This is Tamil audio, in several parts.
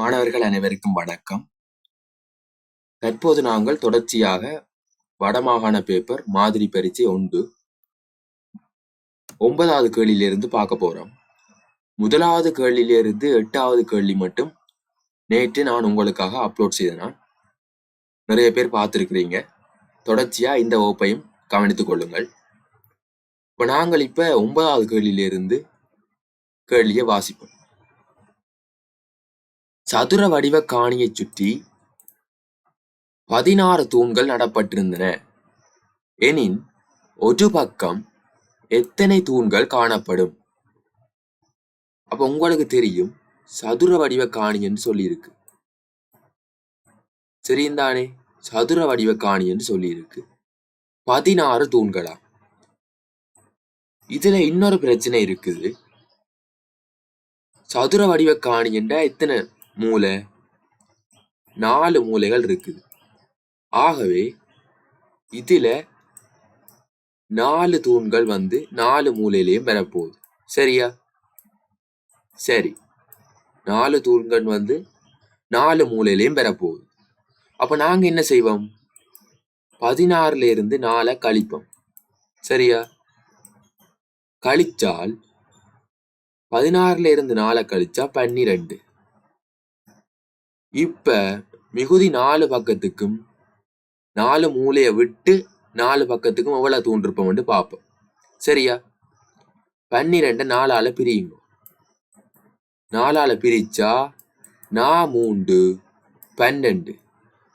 மாணவர்கள் அனைவருக்கும் வணக்கம். தற்போது நாங்கள் தொடர்ச்சியாக வடமாகாண பேப்பர் மாதிரி பரீட்சை ஒன்று ஒன்பதாவது கேள்வியிலிருந்து பார்க்க போறோம். முதலாவது கேள்வியிலிருந்து எட்டாவது கேள்வி மட்டும் நேற்று நான் உங்களுக்காக அப்லோட் செய்தேன் நிறைய பேர் பார்த்துருக்கிறீங்க. தொடர்ச்சியா இந்த வகுப்பையும் கவனித்துக் கொள்ளுங்கள். இப்போ நாங்கள் இப்ப ஒன்பதாவது கேள்வியிலிருந்து கேள்வியை வாசிப்போம். சதுர வடிவ காணியைச் சுற்றி பதினாறு தூண்கள் நடப்பட்டிருந்தன. எனின் ஒரு பக்கம் எத்தனை தூண்கள் காணப்படும்? அப்ப உங்களுக்கு தெரியும் சதுர வடிவ காணின்னு சொல்லியிருக்கு. சரிந்தானே சதுர வடிவ காணின்னு சொல்லியிருக்கு. பதினாறு தூண்களா? இதுல இன்னொரு பிரச்சனை இருக்குது. சதுர வடிவ காணி எத்தனை மூளை நாலு மூலைகள் இருக்குது. ஆகவே இதில் நாலு தூண்கள் வந்து நாலு மூலையிலையும் பெறப்போகுது சரியா? சரி. நாலு தூண்கள் வந்து நாலு மூலையிலையும் பெறப்போகுது அப்போ நாங்கள் என்ன செய்வோம்? பதினாறுல இருந்து நாலை கழிப்போம். சரியா? கழிச்சால் பதினாறுல இருந்து நாலை கழிச்சா பன்னிரெண்டு. இப்ப மிகுதி நாலு பக்கத்துக்கும் நாலு மூலையை விட்டு நாலு பக்கத்துக்கும் எவ்வளவு தூண்டிருப்போம்னு பார்ப்போம். சரியா? பன்னிரெண்டு நாலால பிரியுங்க. நாலால பிரிச்சா நா மூண்டு பன்னெண்டு.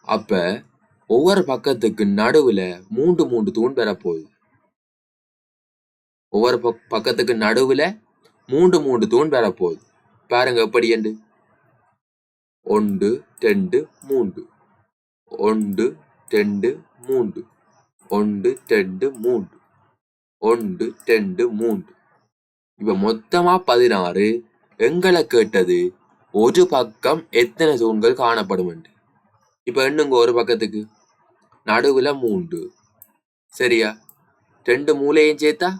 அப்ப ஒவ்வொரு பக்கத்துக்கு நடுவுல மூன்று மூன்று தூண் பெறப்போகுது ஒவ்வொரு பக் பக்கத்துக்கு நடுவுல மூன்று மூன்று தூண் பெறப்போகுது பாருங்க எப்படி என்று ஒன்று ரெண்டு மூன்று. ஒன்று ரெண்டு மூன்று. ஒன்று ரெண்டு மூன்று. ஒன்று ரெண்டு மூன்று. இப்போ மொத்தமாக பதினாறு எங்களை கேட்டது ஒரு பக்கம் எத்தனை தூண்கள் காணப்படும் என்று. இப்ப ஒரு பக்கத்துக்கு. நடுவில் மூன்று. சரியா? ரெண்டு மூலையும் சேர்த்தா?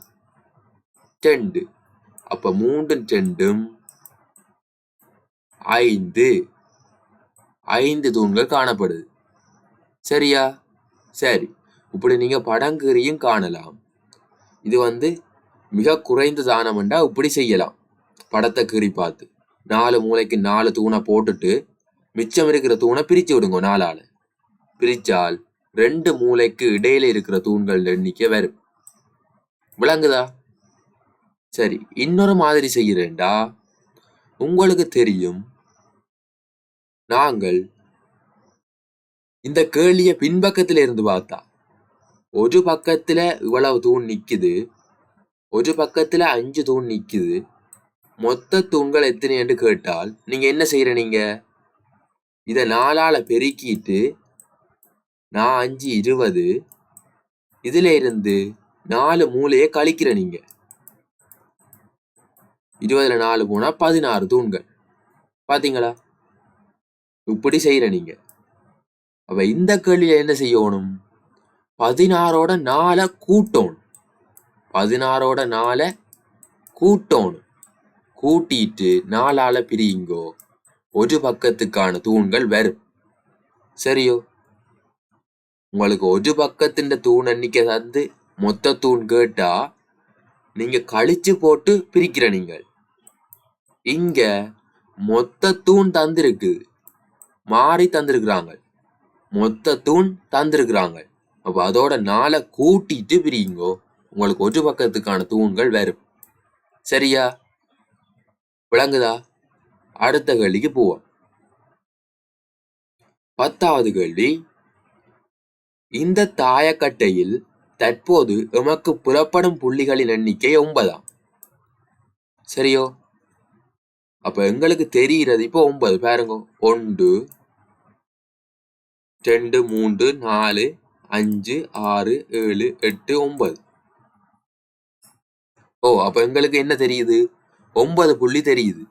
ரெண்டு. அப்போ மூன்று ரெண்டும். ஐந்து. ஐந்து தூண்கள் காணப்படுது. சரியா? சரி. இப்படி நீங்கள் படங்கறியும் காணலாம். இது வந்து மிக குறைந்த தானம்ண்டா இப்படி செய்யலாம். படத்தை கீறி பார்த்து. நாலு மூளைக்கு நாலு தூணை போட்டுட்டு மிச்சம் இருக்கிற தூணை பிரித்து விடுங்க நாலால் பிரிச்சால் ரெண்டு மூளைக்கு இடையில இருக்கிற தூண்கள் எண்ணிக்கை வரும். விளங்குதா? சரி. இன்னொரு மாதிரி செய்கிறேன்டா உங்களுக்கு தெரியும் நாங்கள் இந்த கேள்விய பின்பக்கத்துல இருந்து பார்த்தா ஒரு பக்கத்துல இவ்வளவு தூண் நிக்குது ஒரு பக்கத்துல அஞ்சு தூண் நிக்குது மொத்த தூண்கள் எத்தனை என்று கேட்டால் நீங்க என்ன செய்யற நீங்க? இத நாலால பெருக்கிட்டு நான் அஞ்சு இருபது இதுல இருந்து நாலு மூலையை கழிக்கிற நீங்க. இருபதுல நாலு போனா பதினாறு தூண்கள். பாத்தீங்களா? இப்படி செய்கிற நீங்க. அப்போ இந்த கேள்வியில் என்ன செய்யணும்? பதினாறோட நாளை கூட்டணும். பதினாறோட நாளை கூட்டணும். கூட்டிட்டு நாலால பிரியுங்கோ ஒரு பக்கத்துக்கான தூண்கள் வரும். சரியோ? உங்களுக்கு ஒரு பக்கத்தின் தூண் அன்னைக்கு தந்து மொத்த தூண் கேட்டா நீங்க கழிச்சு போட்டு பிரிக்கிற நீங்கள். இங்க மொத்த தூண் தந்திருக்கு மாறி தந்திருக்கிறாங்க. மொத்த தூண் தந்திருக்கிறாங்க. அப்ப அதோட நாளை கூட்டிட்டு பிரியுங்கோ. உங்களுக்கு ஒரு பக்கத்துக்கான தூண்கள் வரும் சரியா? விளங்குதா? அடுத்த கேள்விக்கு போவோம். பத்தாவது கேள்வி. இந்த தாயக்கட்டையில் தற்போது எமக்கு புறப்படும் புள்ளிகளின் எண்ணிக்கை ஒன்பதாம். சரியோ? அப்ப எங்களுக்கு தெரிகிறது இப்போ ஒன்பது பாருங்க. ஒன்று ரெண்டு மூன்று நாலு அஞ்சு ஆறு ஏழு எட்டு ஒன்பது. ஓ அப்போ எங்களுக்கு என்ன தெரியுது? ஒன்பது புள்ளி தெரியுது.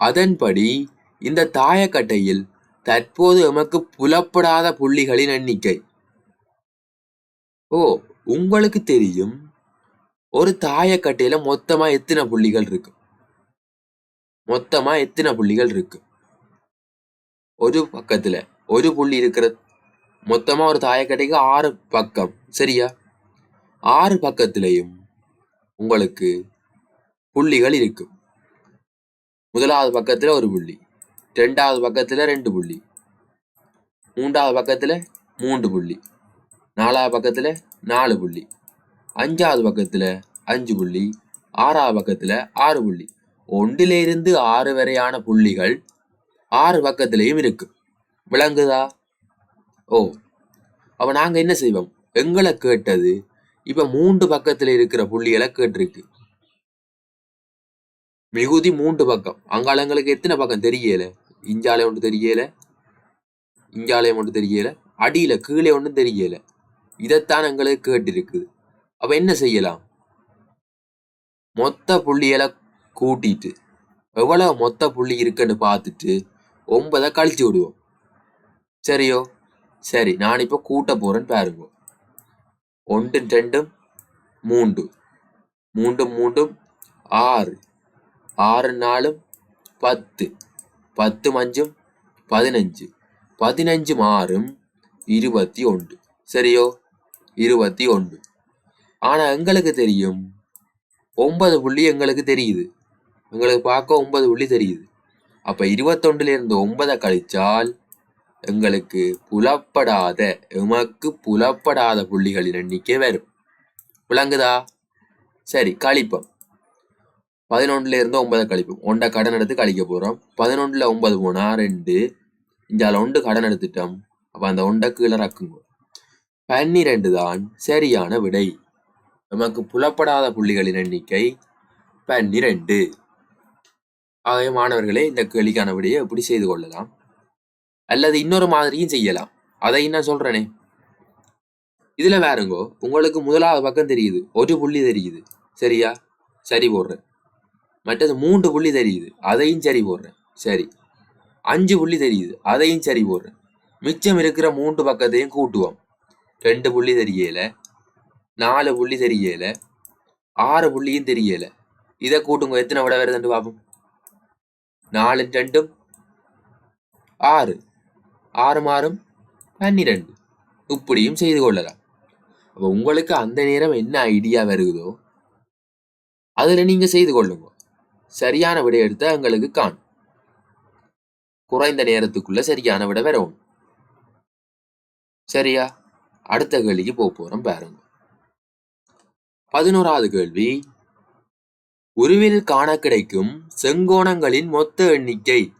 அதன்படி இந்த தாயக்கட்டையில் தற்போது எமக்கு புலப்படாத புள்ளிகளின் எண்ணிக்கை. ஓ உங்களுக்கு தெரியும் ஒரு தாயக்கட்டையில மொத்தமா எத்தனை புள்ளிகள் இருக்கு? மொத்தமா எத்தனை புள்ளிகள் இருக்கு? ஒரு பக்கத்துல ஒரு புள்ளி இருக்கிற மொத்தமாக ஒரு தாயக்கட்டைக்கு ஆறு பக்கம் சரியா? ஆறு பக்கத்திலையும் உங்களுக்கு புள்ளிகள் இருக்கும் முதலாவது பக்கத்துல ஒரு புள்ளி ரெண்டாவது பக்கத்துல ரெண்டு புள்ளி மூன்றாவது பக்கத்துல மூன்று புள்ளி நாலாவது பக்கத்துல நாலு புள்ளி அஞ்சாவது பக்கத்தில் அஞ்சு புள்ளி ஆறாவது பக்கத்தில் ஆறு புள்ளி. ஒன்றிலிருந்து ஆறு வரையான புள்ளிகள் ஆறு பக்கத்திலையும் இருக்கு. விளங்குதா? ஓ அப்ப நாங்க என்ன செய்வோம்? எங்களை கேட்டது இப்ப மூன்று பக்கத்துல இருக்கிற புள்ளிகளை கேட்டிருக்கு. மிகுதி மூன்று பக்கம். அங்காளங்களுக்கு எத்தனை பக்கம் தெரியல? இஞ்சாலை ஒன்று தெரியல. இஞ்சாலயம் ஒன்று தெரியல. அடியில கீழே ஒன்றும் தெரியல. இதைத்தான் எங்களுக்கு கேட்டிருக்குது அப்ப என்ன செய்யலாம்? மொத்த புள்ளிகளை கூட்டிட்டு எவ்வளோ மொத்த புள்ளி இருக்குன்னு பார்த்துட்டு ஒன்பதை கழிச்சு விடுவோம். சரியோ? சரி நான் இப்போ கூட்ட போகிறேன்னு பாருங்க. ஒன்றும் ரெண்டும் மூன்று. மூன்றும் மூன்றும் ஆறு. ஆறு நாலும் பத்து. பத்து அஞ்சும் பதினஞ்சு. பதினஞ்சு மாறும் இருபத்தி ஒன்று. சரியோ? இருபத்தி ஒன்று. ஆனால் எங்களுக்கு தெரியும். ஒன்பது புள்ளி எங்களுக்கு தெரியுது. எங்களுக்கு பார்க்க ஒன்பது புள்ளி தெரியுது. அப்போ இருபத்தொன்னுல இருந்து ஒன்பதை கழிச்சால் எங்களுக்கு புலப்படாத எமக்கு புலப்படாத புள்ளிகளின் எண்ணிக்கை வரும். விளங்குதா? சரி கழிப்போம். பதினொன்றுல இருந்து ஒன்பதை கழிப்போம். ஒன்றை கடன் எடுத்து கழிக்க போகிறோம் பதினொன்றில் ஒன்பது போனா ரெண்டு. இஞ்சால் ஒன்று கடன் எடுத்துட்டோம். அப்போ அந்த ஒன்றை கீழே ரக்குங்க பன்னிரெண்டு தான் சரியான விடை. நமக்கு புலப்படாத புள்ளிகளின் எண்ணிக்கை பன்னிரெண்டு. ஆகவே மாணவர்களே இந்த கேள்விக்கான விடையை எப்படி செய்து கொள்ளலாம். அல்லது இன்னொரு மாதிரியும் செய்யலாம். அதை நான் சொல்றேனே? இதுல வேறுங்கோ உங்களுக்கு முதலாவது பக்கம் தெரியுது. ஒரு புள்ளி தெரியுது. சரியா? சரி போடுறேன். மற்றது மூன்று புள்ளி தெரியுது. அதையும் சரி போடுறேன். சரி. அஞ்சு புள்ளி தெரியுது. அதையும் சரி போடுறேன். மிச்சம் இருக்கிற மூன்று பக்கத்தையும் கூட்டுவோம். ரெண்டு புள்ளி தெரியல. நாலு புள்ளி தெரியல. ஆறு புள்ளியும் தெரியல. இதை கூட்டுங்க. எத்தனை விட வருதுன்னு பார்ப்போம் நாலு ரெண்டும் ஆறு. ஆறு மாறும் பன்னிரெண்டு. இப்படியும் செய்து கொள்ளலாம். அப்போ உங்களுக்கு அந்த நேரம் என்ன ஐடியா வருகுதோ அதுல நீங்க செய்து கொள்ளுங்க. சரியான விடை எடுத்தா எங்களுக்கு காணும். குறைந்த நேரத்துக்குள்ள சரியான விட வரும் சரியா? அடுத்த கேள்விக்கு போக போறோம் பாருங்க. பதினோராவது கேள்வி. உருவில் காண கிடைக்கும் செங்கோணங்களின் மொத்த எண்ணிக்கை.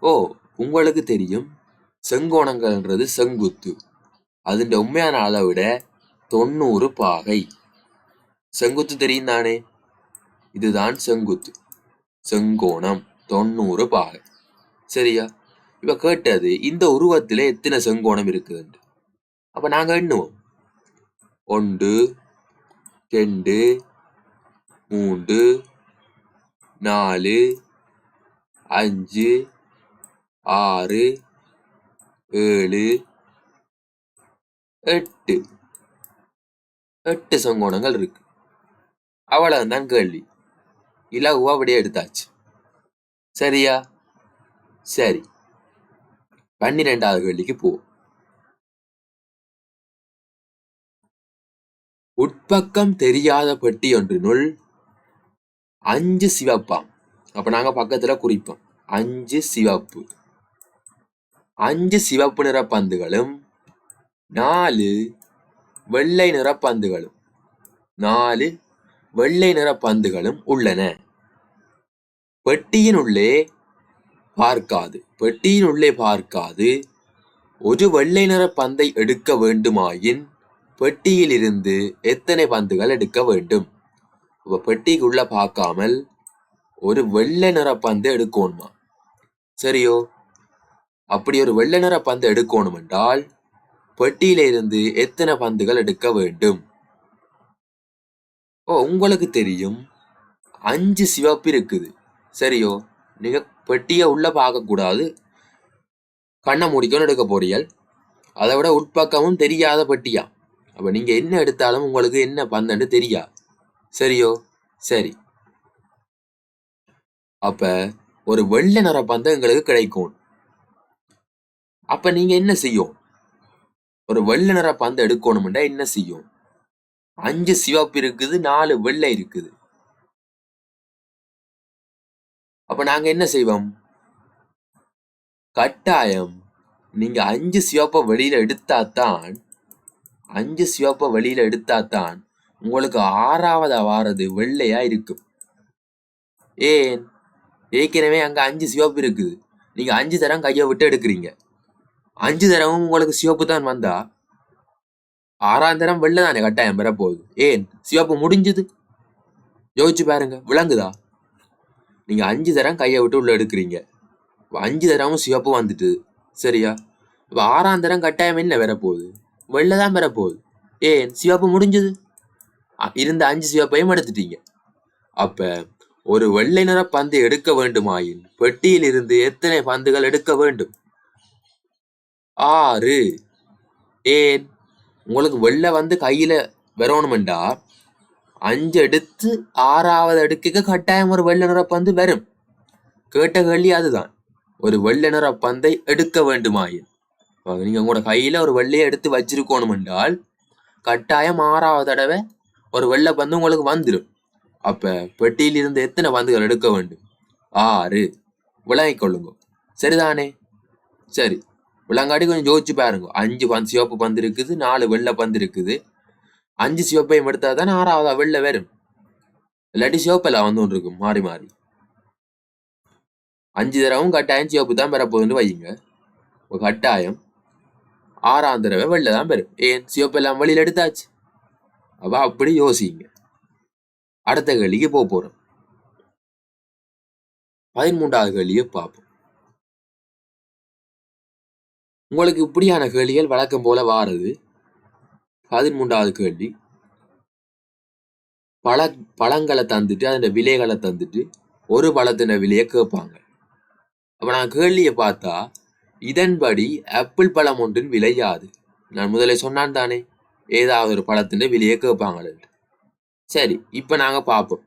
ஓ உங்களுக்கு தெரியும். செங்கோணங்கள்ன்றது செங்குத்து. அதின் உண்மையான அளவிட தொண்ணூறு பாகை. செங்குத்து தெரியும் தானே? இதுதான் செங்குத்து. செங்கோணம் தொண்ணூறு பாகை. சரியா? இப்ப கேட்டது இந்த உருவத்தில் எத்தனை செங்கோணம் இருக்குதுன்னு அப்ப நாங்க எண்ணுவோம். ஒன்று ரெண்டு மூன்று நாலு அஞ்சு ஆறு ஏழு எட்டு எட்டு சங்கோணங்கள் இருக்கு அவ்வளவுதான் கேள்வி இலகுவா அப்படியே எடுத்தாச்சு சரியா சரி பன்னிரெண்டாவது கேள்விக்கு போ உட்பக்கம் தெரியாத பெட்டி ஒன்றினுள் அஞ்சு சிவப்பாம் அப்ப நாங்க பக்கத்துல குறிப்போம். அஞ்சு சிவப்பு. அஞ்சு சிவப்பு நிற பந்துகளும் நாலு வெள்ளை நிற பந்துகளும் நாலு வெள்ளை நிற பந்துகளும் உள்ளன. பெட்டியின் உள்ளே பார்க்காது. பெட்டியின் உள்ளே பார்க்காது. ஒரு வெள்ளை நிற பந்தை எடுக்க வேண்டுமாயின் பெட்டியிலிருந்து எத்தனை பந்துகள் எடுக்க வேண்டும்? இப்ப பெட்டிக்குள்ள பார்க்காமல் ஒரு வெள்ளை நிற பந்து எடுக்கணுமா? சரியோ? அப்படி ஒரு வெள்ளை நிற பந்து எடுக்கணும் என்றால் பெட்டியில இருந்து எத்தனை பந்துகள் எடுக்க வேண்டும்? ஓ உங்களுக்கு தெரியும். அஞ்சு சிவப்பு இருக்குது. சரியோ? நீங்க பெட்டியை உள்ள பார்க்க கூடாது. கண்ணை முடிக்கணும் எடுக்க போறீர்கள். அதை விட உட்பக்கமும் தெரியாத பெட்டியா? அப்ப நீங்க என்ன எடுத்தாலும் உங்களுக்கு என்ன பந்துன்னு தெரியாது சரியோ? சரி. அப்ப ஒரு வெள்ளை நிற பந்து எங்களுக்கு கிடைக்கும். அப்ப நீங்க என்ன செய்யும்? ஒரு வெள்ளை நிற பந்து எடுக்கணும்னா என்ன செய்யும்? அஞ்சு சிவப்பு இருக்குது நாலு வெள்ளை இருக்குது. அப்ப நாங்க என்ன செய்வோம்? கட்டாயம் நீங்க அஞ்சு சிவப்பை வெளியில எடுத்தாத்தான் அஞ்சு சிவப்பை வெளியில எடுத்தாத்தான் உங்களுக்கு ஆறாவதா வாரது வெள்ளையா இருக்கும் ஏன்? ஏற்கனவே அங்க அஞ்சு சிவப்பு இருக்குது. நீங்க அஞ்சு தரம் கையை விட்டு எடுக்கிறீங்க. அஞ்சு தரமும் உங்களுக்கு சிவப்பு தான் வந்தா? ஆறாம் தரம் வெள்ளை தானே கட்டாயம் பெறப்போகுது ஏன்? சிவப்பு முடிஞ்சது. யோசிச்சு பாருங்க விளங்குதா? நீங்க அஞ்சு தரம் கையை விட்டு உள்ள எடுக்கிறீங்க. அஞ்சு தரமும் சிவப்பு வந்துட்டு சரியா? இப்ப ஆறாம் தரம் கட்டாயம் என்ன வரப்போகுது? வெள்ளை தான் வரப்போகுது. ஏன்? சிவப்பு முடிஞ்சது. இருந்த அஞ்சு சிவப்பையும் எடுத்துட்டீங்க. அப்ப ஒரு வெள்ளை நிற பந்து எடுக்க வேண்டுமாயின் பெட்டியில் இருந்து எத்தனை பந்துகள் எடுக்க வேண்டும்? ஆறு. ஏன்? உங்களுக்கு வெள்ளை வந்து கையில வரணுமெண்டா? அஞ்சு எடுத்து ஆறாவது அடுக்குக்கு கட்டாயம் ஒரு வெள்ளை நிற பந்து வரும். கேட்ட கேள்வி அதுதான். ஒரு வெள்ளை நிற பந்தை எடுக்க வேண்டுமாயின். நீங்க உங்களோட கையில ஒரு வெள்ளையை எடுத்து வச்சிருக்கணும் என்றால் கட்டாயம் ஆறாவது தடவை ஒரு வெள்ளை பந்து உங்களுக்கு வந்துடும் அப்போ பெட்டியில் இருந்து எத்தனை பந்துகள் எடுக்க வேண்டும்? ஆறு. விளங்கிக் கொள்ளுங்க. சரிதானே? சரி. விளங்காட்டி கொஞ்சம் யோசிச்சு பாருங்க. அஞ்சு பந்து சிவப்பு பந்து இருக்குது நாலு வெள்ளை பந்து இருக்குது. அஞ்சு சிவப்பையும் எடுத்தால் தானே ஆறாவதா வெள்ளை வரும். இல்லாட்டி சிவப்பெல்லாம் வந்து ஒன்று இருக்கும் மாறி மாறி. அஞ்சு தடவும் கட்டாயம் சிவப்பு தான் பெறப்போகுதுன்னு வையுங்க. கட்டாயம். ஆறாம் தடவை வெளில தான் பெறும். ஏன்? சிவப்பெல்லாம் வெளியில் எடுத்தாச்சு. அப்போ அப்படி யோசிங்க. அடுத்த கேள்விக்கு போக போறோம். பதிமூன்றாவது கேள்வியை பார்ப்போம். உங்களுக்கு இப்படியான கேள்விகள் வழக்கம் போல வாருது. பதிமூன்றாவது கேள்வி. பழ பழங்களை தந்துட்டு அதன் விலைகளை தந்துட்டு ஒரு பழத்தின விலையை கேட்பாங்க. அப்போ நான் கேள்வியை பார்த்தா இதன்படி ஆப்பிள் பழம் ஒன்றின் விலை யாது? நான் முதலே சொன்னான் தானே. ஏதாவது ஒரு பழத்தின் விலையை கேட்பாங்க சரி இப்போ நாங்கள் பார்ப்போம்.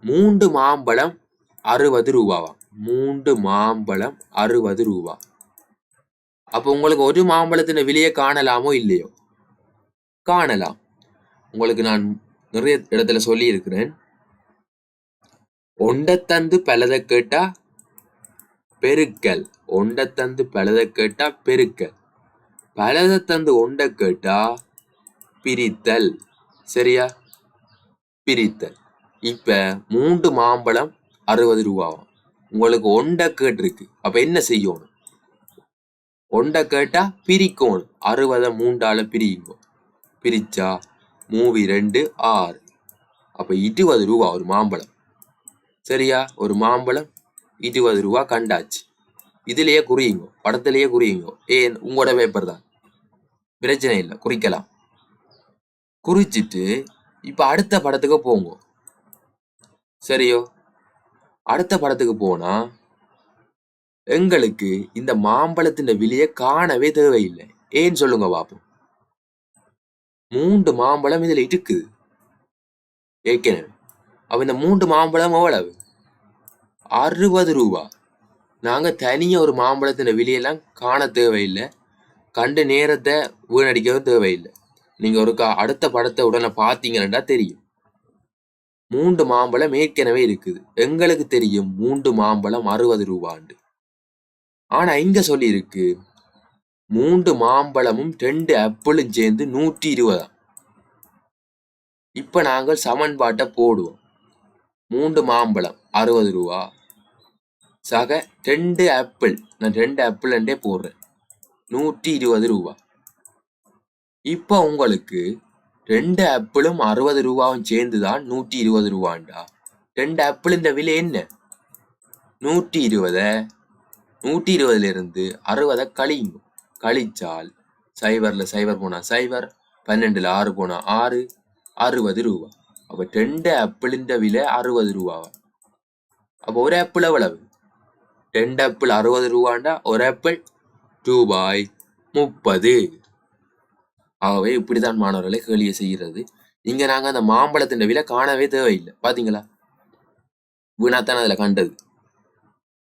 மூன்று மாம்பழம் அறுபது ரூபாவா? மூன்று மாம்பழம் அறுபது ரூபா. அப்போ உங்களுக்கு ஒரு மாம்பழத்தின் விலையை காணலாமோ இல்லையோ? காணலாம். உங்களுக்கு நான் நிறைய இடத்துல சொல்லியிருக்கிறேன். ஒண்டத்தந்து பலதை கேட்டா பெருக்கல். ஒண்டத்தந்து பலதை கேட்டா பெருக்கல். பலதை தந்து ஒண்டை கேட்டா பிரித்தல். சரியா? பிரித்தல். இப்போ மூன்று மாம்பழம் அறுபது ரூபாவும் உங்களுக்கு ஒண்டை கேட்டிருக்கு அப்போ என்ன செய்யணும்? ஒண்டை கேட்டால் பிரிக்கணும். அறுபதை மூண்டால பிரியுங்க. பிரிச்சா மூவி ரெண்டு ஆறு. அப்போ இருபது ரூபா ஒரு மாம்பழம். சரியா? ஒரு மாம்பழம் இருபது ரூபா கண்டாச்சு. இதுலேயே குறியுங்க. படத்திலேயே குறியுங்க. ஏன்? உங்களோட பேப்பர் தான். பிரச்சனை இல்லை. குறிக்கலாம். குறிச்சிட்டு இப்போ அடுத்த படத்துக்கு போங்க. சரியோ? அடுத்த படத்துக்கு போனா எங்களுக்கு இந்த மாம்பழத்தின் விலையை காணவே தேவையில்லை. ஏன்னு சொல்லுங்க பாப்போம். மூன்று மாம்பழம் இதுல இருக்குது ஏற்கனவே. அப்போ இந்த மூன்று மாம்பழம் எவ்வளவு? அறுபது ரூபா. நாங்க தனியா ஒரு மாம்பழத்தின் விலையெல்லாம் காண தேவையில்லை. கண்டு நேரத்தை வீணடிக்கவும் தேவையில்லை. நீங்க ஒரு அடுத்த படத்தை உடனே பார்த்தீங்கன்னா தெரியும். மூன்று மாம்பழம் ஏற்கனவே இருக்குது. எங்களுக்கு தெரியும் மூன்று மாம்பழம் அறுபது ரூபாண்டு. ஆனா இங்க சொல்லியிருக்கு மூன்று மாம்பழமும் ரெண்டு ஆப்பிளும் சேர்ந்து நூற்றி இருபதாம் இப்போ நாங்கள் சமன்பாட்டை போடுவோம். மூன்று மாம்பழம் அறுபது ரூபா. சக ரெண்டு ஆப்பிள் நான் ரெண்டு ஆப்பிள்ன்றே போடுறேன். நூற்றி இருபது ரூபா. இப்போ உங்களுக்கு ரெண்டு ஆப்பிளும் அறுபது ரூபாவும் சேர்ந்து தான் நூற்றி இருபது ரூபாண்டா? ரெண்டு ஆப்பிள் இந்த விலை என்ன? நூற்றி இருபதை நூற்றி இருபதுல இருந்து அறுபதை கழியுங்க. கழிச்சால் சைபரில் சைபர் போனால் சைபர் பன்னெண்டில் ஆறு போனால் ஆறு அறுபது ரூபா. அப்போ ரெண்டு ஆப்பிளின் விலை அறுபது ரூபாவா? அப்போ ஒரு ஆப்பிள் எவ்வளவு? ரெண்டு ஆப்பிள் அறுபது ரூபாண்டா? ஒரு ஆப்பிள் ரூபாய் முப்பது. ஆகவே இப்படித்தான் மாணவர்களை கேள்வியை செய்கிறது. இங்க நாங்க அந்த மாம்பழத்தின் விலை காணவே தேவையில்லை. பாத்தீங்களா? வீணாத்தான் அதுல கண்டது.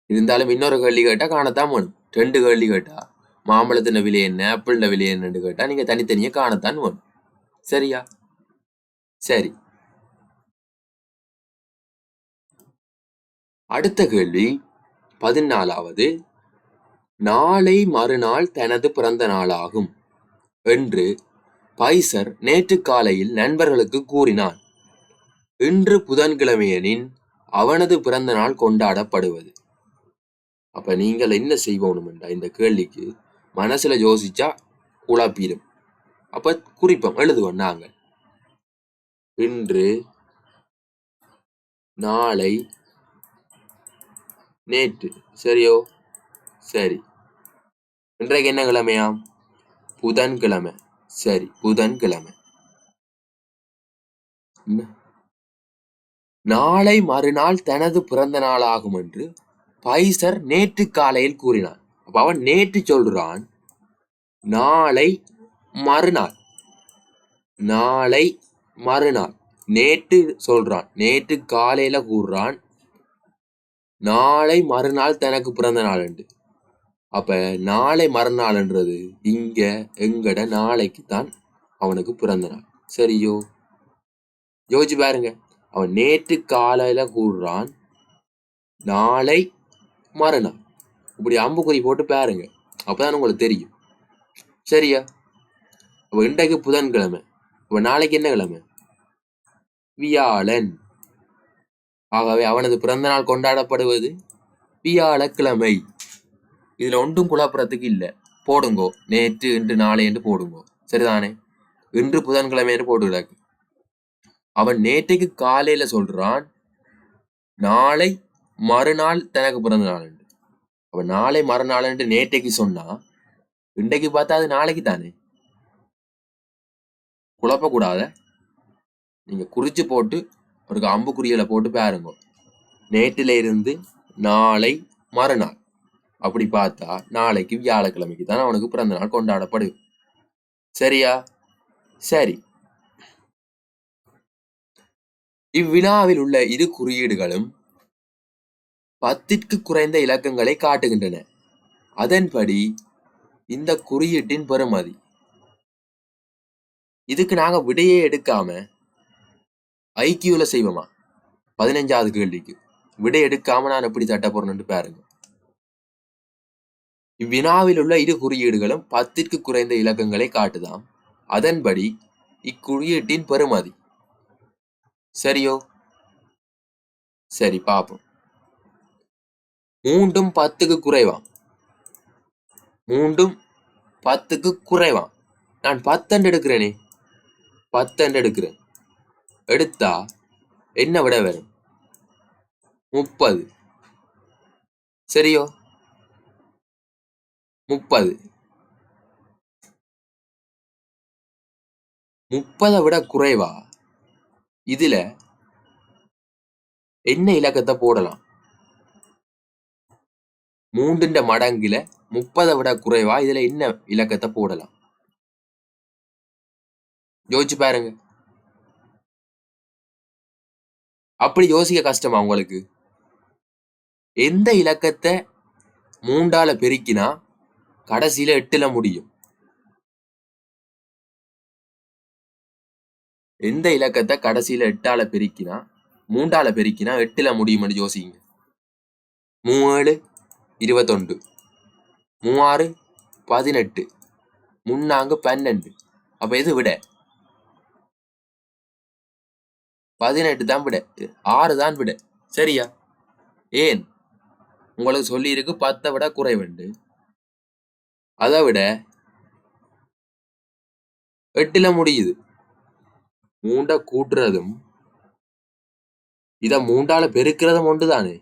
இருந்தாலும் இன்னொரு கேள்வி கேட்டா காணத்தான் வேணும். ரெண்டு கேள்வி கேட்டா மாம்பழத்தின் விலை என்ன ஆப்பிள்ல விலை என்னன்னு கேட்டா நீங்க தனித்தனியே காணத்தான் வேணும். சரியா? சரி. அடுத்த கேள்வி பதினாலாவது நாளை மறுநாள் தனது பிறந்த நாளாகும். என்று பைசர் நேற்று காலையில் நண்பர்களுக்கு கூறினான். இன்று புதன்கிழமையனின் அவனது பிறந்த நாள் கொண்டாடப்படுவது. அப்ப நீங்கள் என்ன செய்வோணுமெண்டா இந்த கேள்விக்கு மனசுல யோசிச்சா குழப்பிடும் அப்ப குறிப்போம் எழுதுவோம் நாங்கள். இன்று நாளை நேற்று சரியோ? சரி. இன்றைக்கு என்ன கிழமையாம்? புதன்கிழமை. சரி புதன்கிழமை. நாளை மறுநாள் தனது பிறந்த நாளாகும் என்று பைசர் நேற்று காலையில் கூறினான். அப்ப அவன் நேற்று சொல்றான் நாளை மறுநாள். நாளை மறுநாள். நேற்று சொல்றான் நேற்று காலையில கூறுறான் நாளை மறுநாள் தனக்கு பிறந்த நாள் என்று. அப்போ நாளை மறுநாள்ன்றது இங்கே எங்கட நாளைக்கு தான் அவனுக்கு பிறந்த நாள். சரியோ? யோசிச்சு பாருங்க. அவன் நேற்று காலையில் கூடுறான் நாளை மறுநாள். இப்படி அம்புக்குறி போட்டு பாருங்க. அப்போதான் உங்களுக்கு தெரியும். சரியா? அப்போ இன்றைக்கு புதன்கிழமை. இப்போ நாளைக்கு என்ன கிழமை? வியாழன். ஆகவே அவனது பிறந்த நாள் கொண்டாடப்படுவது வியாழக்கிழமை. இதுல ஒன்றும் குழப்பறதுக்கு இல்லை. போடுங்கோ. நேற்று இன்று நாளை என்று போடுங்கோ. சரிதானே? இன்று புதன்கிழமை என்று போட்டு கிடக்கு அவன் நேற்றைக்கு காலையில சொல்றான் நாளை மறுநாள் தனக்கு பிறந்த நாள் என்று. அவன் நாளை மறுநாள் என்று நேற்றைக்கு சொன்னா இன்றைக்கு பார்த்தா அது நாளைக்கு தானே? குழப்பக்கூடாத. நீங்க குறிச்சு போட்டு ஒரு அம்புக்குறியலை போட்டு பாருங்க. நேற்றில இருந்து நாளை மறுநாள். அப்படி பார்த்தா நாளைக்கு வியாழக்கிழமைக்கு தான் அவனுக்கு பிறந்த நாள் கொண்டாடப்படு சரியா? சரி. இவ்விழாவில் உள்ள இரு குறியீடுகளும் பத்திற்கு குறைந்த இலக்கங்களை காட்டுகின்றன. அதன்படி இந்த குறியீட்டின் பெறுமதி. இதுக்கு நாங்க விடையே எடுக்காம ஐக்கியூல செய்வோமா? பதினஞ்சாவது கேள்விக்கு. விடை எடுக்காம நான் எப்படி தட்ட போறேன்னு பாருங்க. இவ்வினாவில் உள்ள இரு குறியீடுகளும் பத்திற்கு குறைந்த இலக்கங்களை காட்டுதாம். அதன்படி இக்குறியீட்டின் பெறுமதி. சரியோ? சரி பாப்போம். மூன்றும் பத்துக்கு குறைவாம். மூன்றும் பத்துக்கு குறைவாம். நான் பத்தண்டு எடுக்கிறேனே? பத்தண்டு எடுக்கிறேன். எடுத்தா என்ன விட வரும்? முப்பது. சரியோ? முப்பது. முப்பதை விட குறைவா? இதுல என்ன இலக்கத்தை போடலாம்? மூன்றுன்ற மடங்குல முப்பதை விட குறைவா? இதுல என்ன இலக்கத்தை போடலாம்? யோசிச்சு பாருங்க. அப்படி யோசிக்க கஷ்டமா உங்களுக்கு? எந்த இலக்கத்தை மூண்டால பெருக்கினா கடைசியில எட்டுல முடியும். எந்த இலக்கத்தை கடைசியில எட்டால பெருக்கினா மூண்டால பெருக்கினா எட்டுல முடியும்னு யோசிங்க. மூணு இருபத்தொண்டு மூவாறு பதினெட்டு முன்னாங்கு பன்னெண்டு. அப்ப எது விட? பதினெட்டு தான் விட. ஆறு தான் விட. சரியா? ஏன்? உங்களுக்கு சொல்லியிருக்கு பத்தை விட குறைவுண்டு. அதை விட எட்டுல முடியுது. மூண்டை கூட்டுறதும் இத மூண்டால பெருக்கிறதும் ஒன்றுதானே?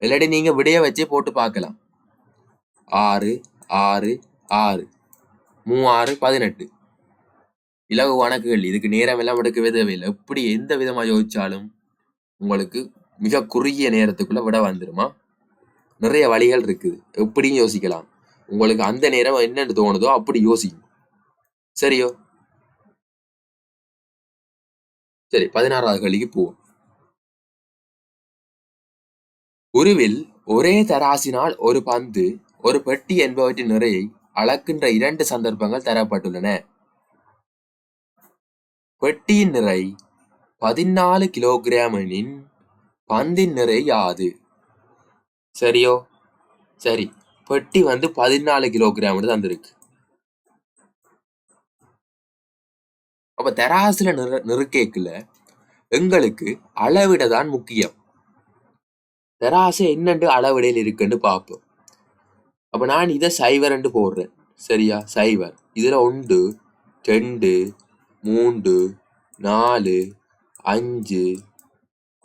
இல்லாட்டி நீங்க விடைய வச்சே போட்டு பார்க்கலாம். ஆறு ஆறு ஆறு. மூவாறு பதினெட்டு. இலகு வணக்குகள் இதுக்கு நேரம் எல்லாம் எடுக்கவே தேவையில்லை. எப்படி எந்த விதமா யோசிச்சாலும் உங்களுக்கு மிக குறுகிய நேரத்துக்குள்ள விட வந்துருமா? நிறைய வழிகள் இருக்குது. எப்படியும் யோசிக்கலாம். உங்களுக்கு அந்த நேரம் என்னன்னு தோணுதோ அப்படி யோசிக்கும் சரியோ? சரி பதினாறாவது கேள்விக்கு போவோம். உருவில் ஒரே தராசினால் ஒரு பந்து ஒரு பெட்டி என்பவற்றின் நிறையை அளக்கின்ற இரண்டு சந்தர்ப்பங்கள் தரப்பட்டுள்ளன. பெட்டியின் நிறை பதினாலு கிலோகிராமனின் பந்தின் நிறை யாது? சரியோ? சரி. பெட்டி வந்து பதினாலு கிலோகிராம் தந்திருக்கு. அப்ப தராசுல நிற நெருக்கேக்கில் எங்களுக்கு அளவிட தான் முக்கியம். தராசு என்னண்டு அளவிடையில் இருக்குன்னு பார்ப்போம் அப்ப நான் இதை சைவரண்டு போடுறேன். சரியா? சைவர். இதுல ஒன்று ரெண்டு மூன்று நாலு அஞ்சு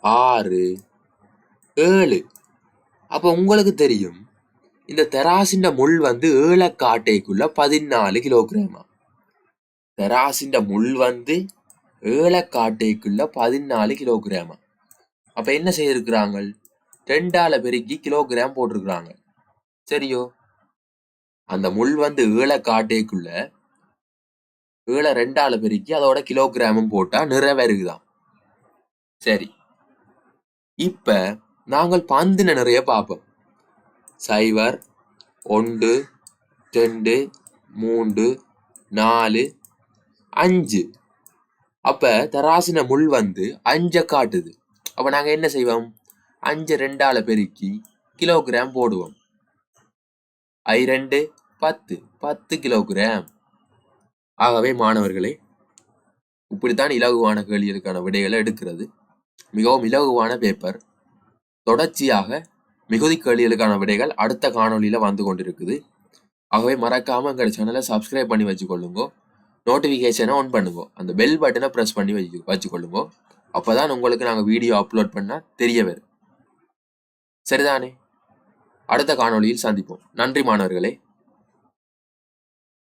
ஆறு ஏழு. அப்போ உங்களுக்கு தெரியும். இந்த தெராசின் முள் வந்து ஏழக்காட்டைக்குள்ள பதினாலு கிலோகிராமா. தெராசின் முள் வந்து ஏழக்காட்டைக்குள்ள பதினாலு கிலோகிராமா. அப்ப என்ன செய்திருக்கிறாங்க ரெண்டால பெருக்கி கிலோகிராம் போட்டிருக்கிறாங்க. சரியோ? அந்த முள் வந்து ஏழக்காட்டைக்குள்ள ஏழை ரெண்டால பெருக்கி அதோட கிலோகிராமும் போட்டா நிறைவேறுதான் சரி. இப்ப நாங்கள் பந்தின நிறைய பார்ப்போம் சைபர் ஒன்று ரெண்டு மூன்று நாலு அஞ்சு. அப்போ தராசின முள் வந்து அஞ்ச காட்டுது. அப்போ நாங்கள் என்ன செய்வோம்? அஞ்சு ரெண்டால் பெருக்கி கிலோகிராம் போடுவோம். ஐ ரெண்டு பத்து. பத்து கிலோகிராம். ஆகவே மாணவர்களே இப்படித்தான் இலகுவான கேள்விகளுக்கான விடைகளை எடுக்கிறது. மிகவும் இலகுவான பேப்பர் தொடர்ச்சியாக மிகுதி கேள்விகளுக்கான விடைகள் அடுத்த காணொலியில் வந்து கொண்டிருக்குது. ஆகவே மறக்காமல் எங்கள் சேனலை சப்ஸ்கிரைப் பண்ணி வச்சுக்கொள்ளுங்க. நோட்டிஃபிகேஷனை ஆன் பண்ணுங்க. அந்த பெல் பட்டனை ப்ரெஸ் பண்ணி வச்சு வச்சுக்கொள்ளுங்க. அப்பதான் உங்களுக்கு நாங்கள் வீடியோ அப்லோட் பண்ணால் தெரிய வரும். சரிதானே? அடுத்த காணொளியில் சந்திப்போம். நன்றி மாணவர்களே.